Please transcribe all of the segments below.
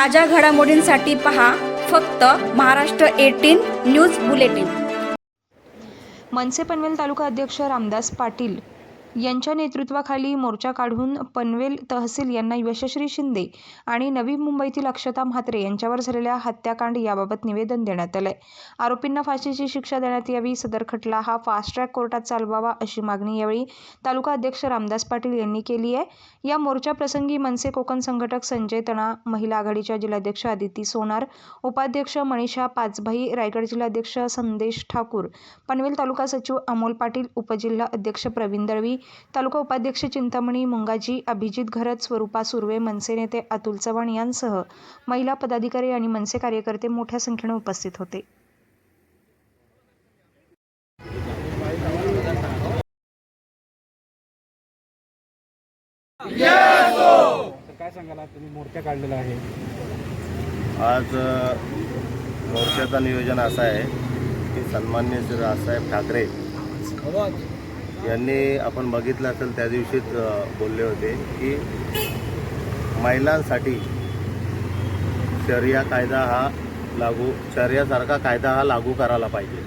ताज्या घडामोडींसाठी पहा फक्त Maharashtra eighteen news bulletin. MNS Panvel taluka अध्यक्ष रामदास पाटील यांच्या नेतृत्वाखाली मोर्चा काढून पनवेल तहसील यांना यशश्री शिंदे आणि नवी मुंबईतील अक्षता म्हात्रे यांच्यावर झालेल्या हत्याकांड याबाबत निवेदन देण्यात आलंय. आरोपींना फाशीची शिक्षा देण्यात यावी सदर खटला हा फास्ट ट्रॅक कोर्टात चालवावा अशी मागणी यावेळी तालुका अध्यक्ष रामदास पाटील यांनी केली आहे. या मोर्चा प्रसंगी मनसे कोकण संघटक संजय तणा महिला आघाडीच्या जिल्हाध्यक्ष आदिती सोनार उपाध्यक्ष मनीषा पाचभाई रायगड जिल्हाध्यक्ष संदेश ठाकूर पनवेल तालुका सचिव अमोल पाटील उपजिल्हा अध्यक्ष प्रवीण दळवी तालुका उपाध्यक्ष चिंतामणी मुंगाजी अभिजित घरत स्वरूपा सुर्वे मनसे नेते अतुल चव्हाण यांसह महिला पदाधिकारी आणि मनसे कार्यकर्ते मोठ्या संख्येने उपस्थित होते. तर काय सांगाल आज तुम्ही मोर्चा काढलेला आहे? आज मोर्चाचं नियोजन असं आहे की सन्मान्य श्री राजसाहेब ठाकरे यांनी आपण बघितलं असेल त्या दिवशीच बोलले होते की महिलांसाठी शर्या कायदा हा लागू शर्यासारखा कायदा हा लागू करायला पाहिजे.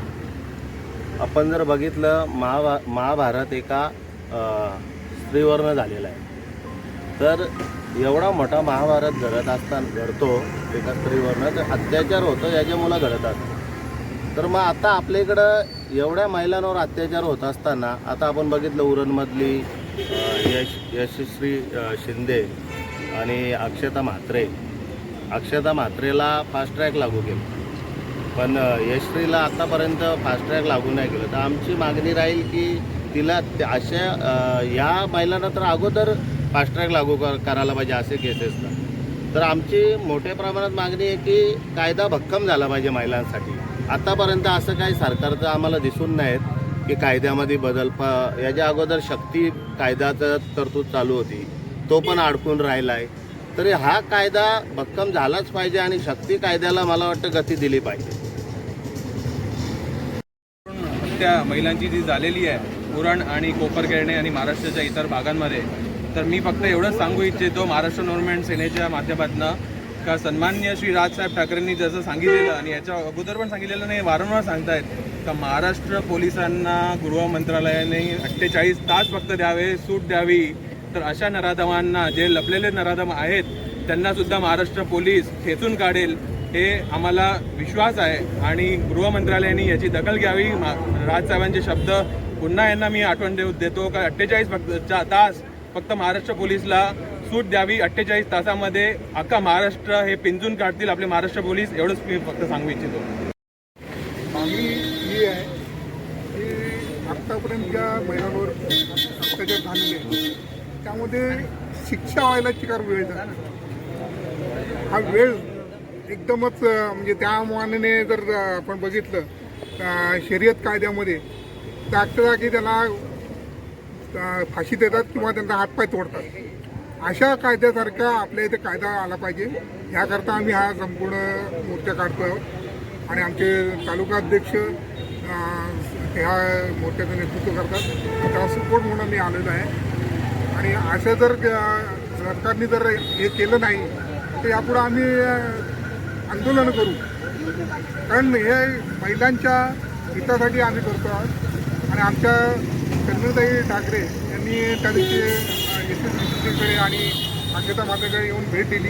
आपण जर बघितलं महाभा महाभारत एका स्त्रीवर्ण स्त्रीवरनं झालेला आहे. तर एवढा मोठा महाभारत घडत असताना घडतो एका स्त्रीवरनं तर अत्याचार होतो याच्यामुळं घडत असतं. तर मग आता आपल्या इकडं एवढ्या महिलांवर अत्याचार होत असताना आता आपण बघितलं उरणमधली यश यशश्री शिंदे आणि अक्षता म्हात्रे. अक्षता म्हात्रेला फास्ट ट्रॅक लागू केलं. पण यशश्रीला आत्तापर्यंत फास्ट ट्रॅक लागू नाही केलं. तर आमची मागणी राहील की तिला त्या- अशा या महिलांना तर अगोदर फास्ट ट्रॅक लागू कर करायला पाहिजे असे केसेसला तर आमची मोठ्या प्रमाणात मागणी आहे की कायदा भक्कम झाला पाहिजे महिलांसाठी. आतापर्यंत असं काही सरकारचं आम्हाला दिसून नाहीत की कायद्यामध्ये बदल प याच्या अगोदर शक्ती कायद्याचं तरतूद चालू होती. तो पण अडकून राहिला आहे तरी हा कायदा भक्कम झालाच पाहिजे आणि शक्ती कायद्याला मला वाटतं गती दिली पाहिजे. हत्या महिलांची जी झालेली आहे उरण आणि कोपरखेरणे आणि महाराष्ट्राच्या इतर भागांमध्ये तर मी फक्त एवढंच सांगू इच्छितो महाराष्ट्र गव्हर्नमेंट सेनेच्या माध्यमातून का सन्मान्य श्री राजसाहेब ठाकरेंनी जसं सांगितलेलं आणि याच्या अगोदर पण सांगितलेलं नाही वारंवार सांगतायत का महाराष्ट्र पोलिसांना गृह मंत्रालयाने अठ्ठेचाळीस तास फक्त द्यावे सूट द्यावी. तर अशा नराधमांना जे लपलेले नराधम आहेत त्यांना सुद्धा महाराष्ट्र पोलीस खेचून काढेल हे आम्हाला विश्वास आहे. आणि गृहमंत्रालयाने याची दखल घ्यावी. मा- राजसाहेबांचे शब्द पुन्हा यांना मी आठवण देऊ देतो का? अठ्ठेचाळीस फक्त तास फक्त महाराष्ट्र पोलीसला सूट द्यावी अठ्ठेचाळीस तासामध्ये अख्खा महाराष्ट्र हे पिंजून काढतील आपले महाराष्ट्र पोलीस एवढंच मी फक्त सांगू इच्छितो. मागणी ही आहे की आत्तापर्यंत ज्या महिलांवर अत्याचार झालेले आहेत त्यामध्ये शिक्षा व्हायला चिकार वेळ झाला हा वेळ एकदमच म्हणजे त्या मानाने जर आपण बघितलं शर्यत कायद्यामध्ये तर अक्षरशः की त्यांना फाशी देतात किंवा त्यांना हातपाय तोडतात. अशा कायद्यासारखा आपल्या इथे कायदा आला पाहिजे. ह्याकरता आम्ही हा संपूर्ण मोर्चा काढतो आहोत. आणि आमचे तालुका अध्यक्ष ह्या मोर्चाचं नेतृत्व करतात. त्याला सपोर्ट म्हणून मी आलेलो आहे. आणि असं जर सरकारने जर हे केलं नाही तर यापुढं आम्ही आंदोलन करू. कारण हे महिलांच्या हितासाठी आम्ही करतो आहोत. आणि आमच्या चंद्रताई ठाकरे यांनी त्या दिवशी यशस्वीकडे आणि अक्षता मातेकडे येऊन भेट दिली.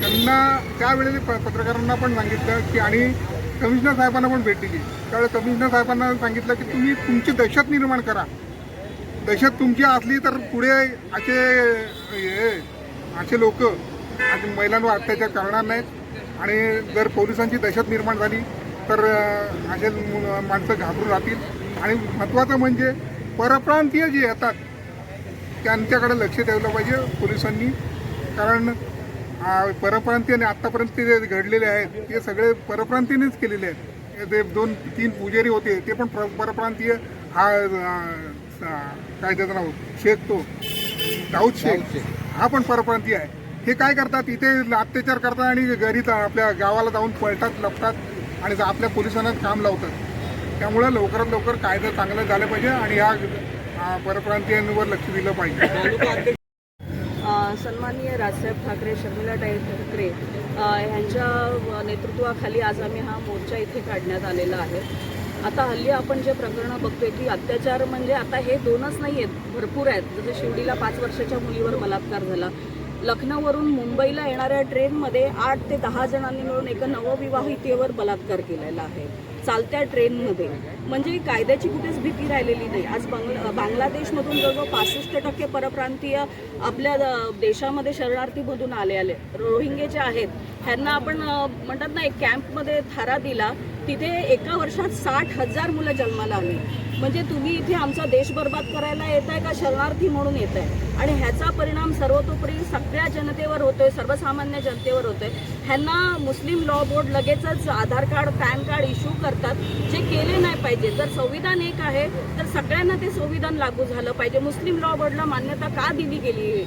त्यांना त्यावेळेस प पत्रकारांना पण सांगितलं की आणि कमिशनर साहेबांना पण भेट दिली. त्यावेळेस कमिशनर साहेबांना सांगितलं की तुम्ही तुमची दहशत निर्माण करा. दहशत तुमची असली तर पुढे असे हे असे लोक आणि महिलांवर अत्याचार करणार नाहीत. आणि जर पोलिसांची दहशत निर्माण झाली तर असे मु- माणसं घाबरून राहतील. आणि महत्त्वाचं म्हणजे परप्रांतीय जे येतात त्यांच्याकडे लक्ष ठेवलं पाहिजे पोलिसांनी. कारण अं, परप्रांतीय आणि आत्तापर्यंत जे घडलेले आहेत ते सगळे परप्रांतीयनेच केलेले आहेत. ते दोन तीन पुजारी होते ते पण प्र- परप्रांतीय हा काय त्याचं नाव शेख तो. दाऊद शेख. हा पण परप्रांतीय आहे. हे काय करतात इथे अत्याचार करतात आणि घरी आपल्या गावाला जाऊन पळतात लपतात आणि आपल्या पोलिसांना काम लावतात. त्यामुळे लवकरात लवकर कायदा चांगला झाला पाहिजे आणि या अं, परप्रांतीयांवर लक्ष दिलं पाहिजे. सन्माननीय राजसाहेब ठाकरे शर्मिलाताई ठाकरे ह्यांच्या नेतृत्वाखाली आज आम्ही हा मोर्चा इथे काढण्यात आलेला आहे. आता हल्ली आपण जे प्रकरणं बघतोय की अत्याचार म्हणजे आता हे दोनच नाही आहेत भरपूर आहेत. जसं शिवडीला पाच वर्षाच्या मुलीवर बलात्कार झाला. लखनौवरून मुंबईला येणाऱ्या ट्रेनमध्ये आठ ते दहा जणांनी मिळून एका नवविवाहितेवर बलात्कार केलेला आहे. चालत्या ट्रेनमध्ये. म्हणजे कायद्याची कुठेच भीती राहिलेली नाही. आज बांगला बांगलादेशमधून जवळजवळ पासष्ट टक्के परप्रांतीय आपल्या देशामध्ये शरणार्थीमधून आले आले. रोहिंगे जे आहेत ह्यांना आपण म्हणतात ना एक कॅम्पमध्ये थारा दिला. तिथे एका वर्षात साठ हजार मुलं जन्माला आली. म्हणजे तुम्ही इथे आमचा देश बर्बाद करायला येत आहे का? शरणार्थी म्हणून येत आहे आणि ह्याचा परिणाम सर्वतोपरी सगळ्या जनतेवर होतोय सर्वसामान्य जनतेवर होतोय. ह्यांना मुस्लिम लॉ बोर्ड लगेचच Aadhaar card PAN card issue करतात जे केले नाही पाहिजे. जर संविधान एक आहे तर सगळ्यांना ते संविधान लागू झालं पाहिजे. मुस्लिम लॉ बोर्डला मान्यता का दिली गेली?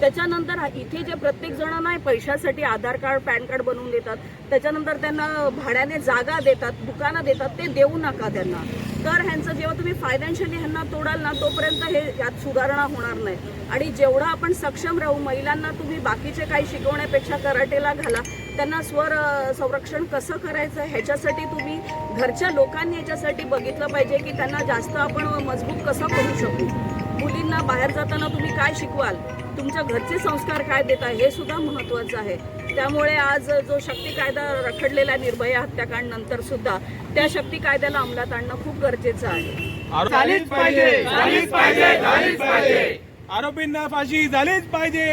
त्याच्यानंतर इथे जे प्रत्येक जण नाही पैशासाठी आधार कार्ड पॅन कार्ड बनवून देतात. त्याच्यानंतर त्यांना भाड्याने जागा देतात दुकानं देतात ते देऊ नका त्यांना. तर ह्यांचं जेव्हा तुम्ही फायनान्शियली ह्यांना तोडाल ना तोपर्यंत हे यात सुधारणा होणार नाही. आणि जेवढा आपण सक्षम राहू महिलांना तुम्ही बाकीचे काही शिकवण्यापेक्षा कराटेला घाला त्यांना स्वर संरक्षण कसं करायचं ह्याच्यासाठी तुम्ही घरच्या लोकांनी याच्यासाठी बघितलं पाहिजे की त्यांना जास्त आपण मजबूत कसं करू शकू. मुलींना बाहेर जाताना तुम्ही काय शिकवाल? तुमच्या घरचे संस्कार काय देता हे सुद्धा महत्वाचं आहे. त्यामुळे आज जो शक्ती कायदा रखडलेला आहे निर्भया हत्याकांड नंतर सुद्धा त्या शक्ती कायद्याला अंमलात आणणं खूप गरजेचं आहे. झालीच पाहिजे. झालीच पाहिजे. झालीच पाहिजे. आरोपींना फाशी झालीच पाहिजे.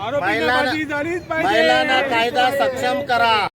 आरोपींना महिलांना- फाशी झालीच पाहिजे. महिलांना कायदा सक्षम करा.